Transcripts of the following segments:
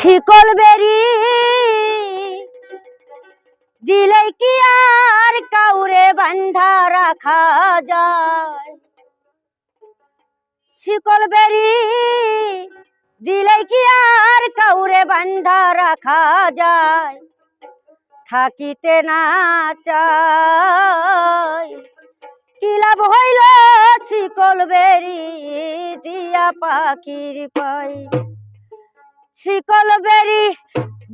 শিকল বেরি। দিলে কি আর কাউরে বান্ধা রাখা যায়? শিকল বেরি, দিলে কি আর কাউরে বান্ধা রাখা যায়? থাকিতে না চাই কি লাভ হইল শিকল বেরি দিয়া পাখির পাই শিকল বেরি,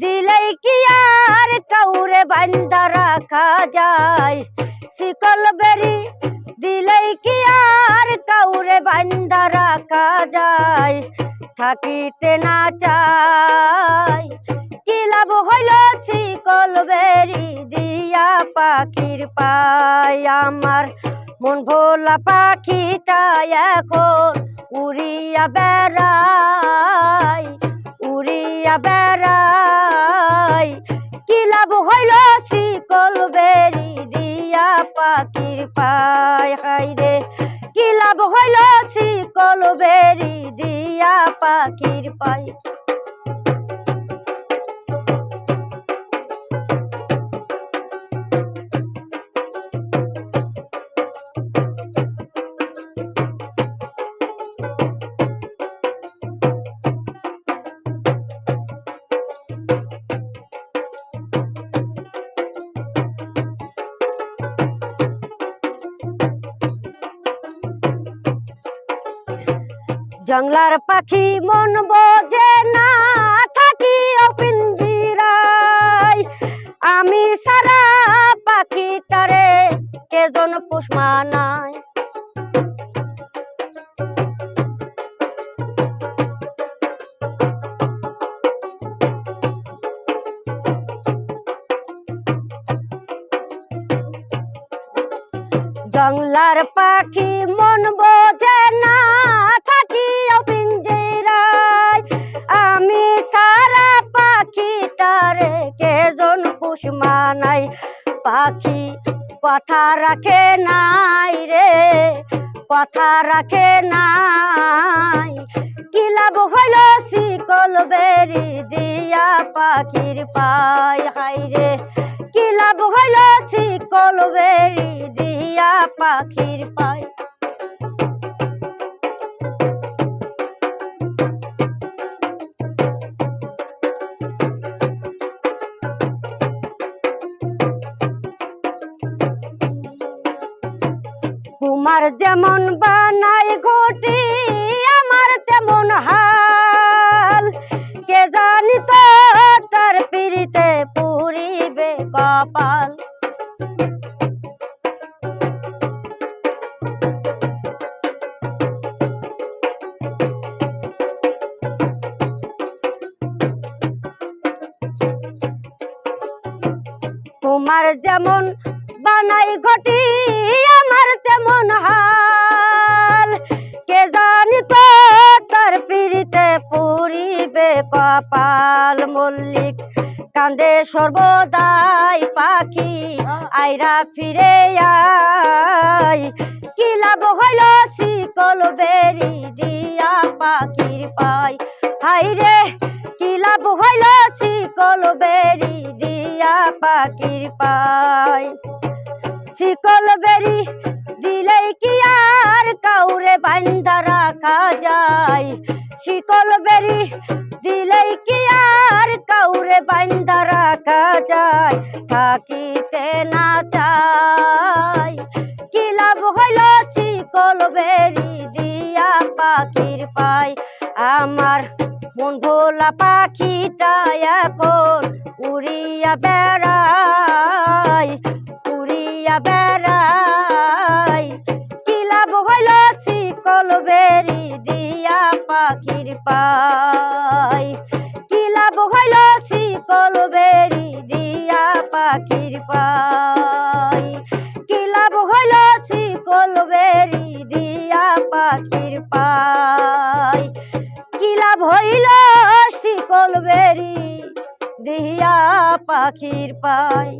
দিলেই কি আর কাউরে বান্ধা রাখা যায়? শিকল বেরি, দিলেই কি আর কাউরে বান্ধা রাখা যায়? থাকিতে না চাই, কি লাভ হইল শিকল বেরি দিয়া পাখির পায়? আমার মন ভোলা পাখিটা এখন উড়িয়া বেড়াই উড়িয়া বেড়াই। কি লাভ হইল শিকল বেরি দিয়া পাখির পায়? হাই রে, কি লাভ হইল শিকল বেরি দিয়া পাখির পাই জংলার পাখি মন বোঝে না, থাকি পিঞ্জিরাই আমি সারা পাখি তারে পুষ্মা নাই জংলার পাখি মন বোঝে না কেজন পুষমা নাই পাখি কথা রাখে নাই রে, কথা রাখে নাই। কি লাভ হইল শিকল বেরি দিয়া পাখির পাই হাই রে, কি লাভ হইল শিকল বেরি দিয়া পাখির পাই তোমার যেমন বানাই ঘটি, আমার তেমন হাল। কে জানি তো তার পিড়িতে পুরিবে কপাল। তোমার যেমন বানাই ঘটি কপাল মল্লিক কান্দে সর্বদাই পাখি, আইরা ফিরে আই কি লাভ হইল শিকল বেরি দিয়া পাখির পাই? হাই রে, কি লাভ হইল শিকল বেরি দিয়া পাখির পাই? শিকল বেরি বান্ধা রাখা যায় শিকল বেরি দিলেই কি আর কাউরে বান্ধা রাখা যায় থাকিতে না চাই কি লাভ হইল শিকল বেরি দিয়া পাখির পাই আমার মন ভোলা পাখিটা এখন উড়িয়া বেড়াই উড়িয়া বেড়াই শিকল বেরি দিয়া পাখির পাই। কি লাভ হইল শিকল বেরি দিয়া পাখির পাই? কি লাভ হইল শিকল বেরি দিয়া পাখির পাই? কি লাভ হইল শিকল বেরি দিয়া পাখির পাই?